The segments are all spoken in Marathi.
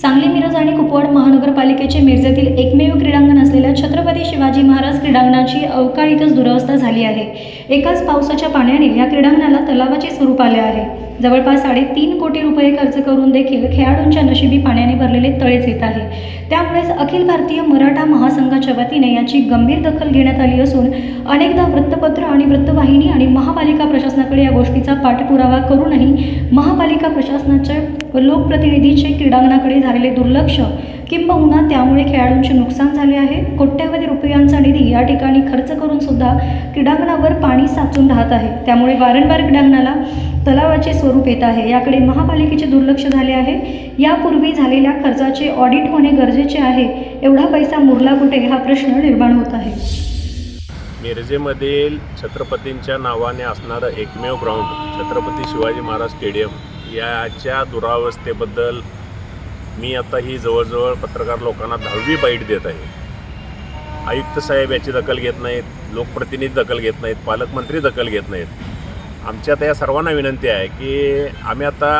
सांगली मिरज आणि कुपवाड महानगरपालिकेचे मिरजेतील एकमेव क्रीडांगण असलेल्या छत्रपती शिवाजी महाराज क्रीडांगणाची अवकाळीतच दुरवस्था झाली आहे. एकाच पावसाच्या पाण्याने या क्रीडांगणाला तलावाचे स्वरूप आले आहे. जवळपास साडेतीन कोटी रुपये खर्च करून देखील खेळाडूंच्या नशिबी पाण्याने भरलेले तळेच येत आहे. त्यामुळेच अखिल भारतीय मराठा महासंघाच्या वतीने याची गंभीर दखल घेण्यात आली असून अनेकदा वृत्तपत्र आणि वृत्तवाहिनी आणि महापालिका प्रशासनाकडे या गोष्टीचा पाठपुरावा करूनही महापालिका प्रशासनाच्या व लोकप्रतिनिधीचे क्रीडांगणाकडे झालेले दुर्लक्ष किंबहुना त्यामुळे खेळाडूंचे नुकसान झाले आहे. कोट्यवधी रुपयांचा निधी या ठिकाणी खर्च करून सुद्धा क्रीडांगणावर पाणी साचून राहत आहे. त्यामुळे वारंवार क्रीडांगणाला तलावाचे स्वरूप येत आहे. याकडे महापालिकेचे दुर्लक्ष झाले आहे. यापूर्वी झालेल्या खर्चाचे ऑडिट होणे गरजेचे आहे. एवढा पैसा मुरला कुठे? हा प्रश्न निर्माण होत आहे. मिरजेमधील छत्रपतींच्या नावाने असणारं एकमेव ग्राउंड छत्रपती शिवाजी महाराज स्टेडियम याच्या दुरावस्थेबद्दल मी आता ही जवळजवळ पत्रकार लोकांना दहावी बाईट देत आहे. आयुक्त साहेब याची दखल घेत नाहीत लोकप्रतिनिधी दखल घेत नाहीत पालकमंत्री दखल घेत नाहीत. आमची आता या सर्वांना विनंती आहे की आम्ही आता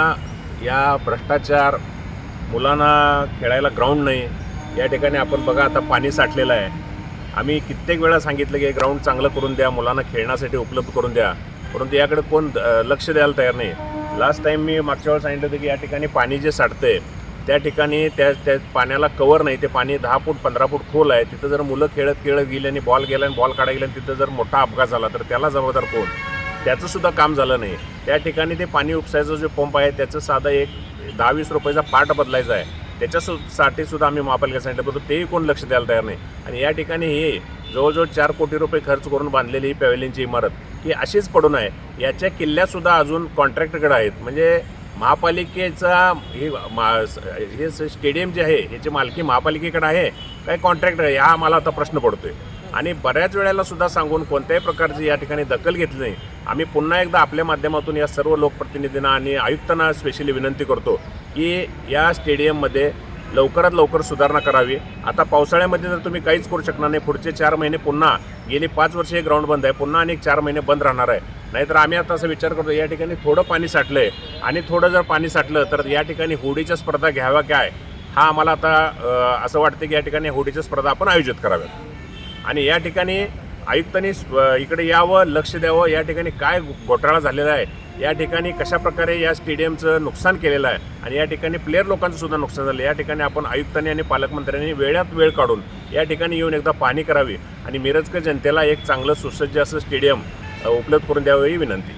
या भ्रष्टाचार मुलांना खेळायला ग्राउंड नाही. या ठिकाणी आपण बघा आता पाणी साठलेलं आहे. आम्ही कित्येक वेळा सांगितलं की ग्राउंड चांगलं करून द्या मुलांना खेळण्यासाठी उपलब्ध करून द्या. परंतु याकडे कोण लक्ष द्यायला तयार नाही. लास्ट टाईम मी मागच्या वेळेस सांगितलं होतं की या ठिकाणी पाणी जे साठतंय त्या ठिकाणी त्या त्या पाण्याला कवर नाही. ते पाणी दहा फूट पंधरा फूट खोल आहे. तिथं जर मुलं खेळत खेळत गेली आणि बॉल गेला आणि बॉल काढा गेला आणि तिथं जर मोठा अपघात झाला तर त्याला जबाबदार कोण? त्याचं सुद्धा काम झालं नाही. त्या ठिकाणी ते पाणी उपसायचं जे पंप आहे त्याचं साधं एक दहा वीस रुपयाचा पार्ट बदलायचा आहे. त्याच्यासाठी सुद्धा आम्ही महापालिका सांगितलं परंतु तेही कोण लक्ष द्यायला तयार नाही. आणि या ठिकाणी हे जवळजवळ चार कोटी रुपये खर्च करून बांधलेली ही पॅव्हलियनची इमारत. ही अशीच पडून आहे. याच्या किल्ल्यासुद्धा अजून कॉन्ट्रॅक्टकडे आहेत. म्हणजे महापालिकेचा हे मा हे स्टेडियम जे आहे ह्याची मालकी महापालिकेकडे आहे काय कॉन्ट्रॅक्ट आहे हा आम्हाला आता प्रश्न पडतोय. आणि बऱ्याच वेळेला सुद्धा सांगून कोणत्याही प्रकारची या ठिकाणी दखल घेतली नाही. आम्ही पुन्हा एकदा आपल्या माध्यमातून या सर्व लोकप्रतिनिधींना आणि आयुक्तांना स्पेशली विनंती करतो की या स्टेडियममध्ये लवकरात लवकर सुधारणा करावी. आता पावसाळ्यामध्ये जर तुम्ही काहीच करू शकणार नाही. पुढचे चार महिने पुन्हा गेली पाच वर्ष हे ग्राउंड बंद आहे. पुन्हा आणि चार महिने बंद राहणार आहे. नाहीतर आम्ही आता असा विचार करतो या ठिकाणी थोडं पाणी साठलं आहे आणि थोडं जर पाणी साठलं तर या ठिकाणी होडीच्या स्पर्धा घ्याव्या काय? हा आम्हाला आता असं वाटतं की या ठिकाणी होडीच्या स्पर्धा आपण आयोजित कराव्यात. आणि या ठिकाणी आयुक्तांनी इकडे यावं लक्ष द्यावं या ठिकाणी काय घोटाळा झालेला आहे या ठिकाणी कशा प्रकारे या स्टेडियमचं नुकसान केलेलं आहे आणि या ठिकाणी प्लेअर लोकांचं सुद्धा नुकसान झालं या ठिकाणी आपण आयुक्तांनी आणि पालकमंत्र्यांनी वेळात वेळ काढून या ठिकाणी येऊन एकदा पाहणी करावी. आणि मिरजकर जनतेला एक चांगलं सुसज्ज असं स्टेडियम उपलब्ध करून द्यावं ही विनंती.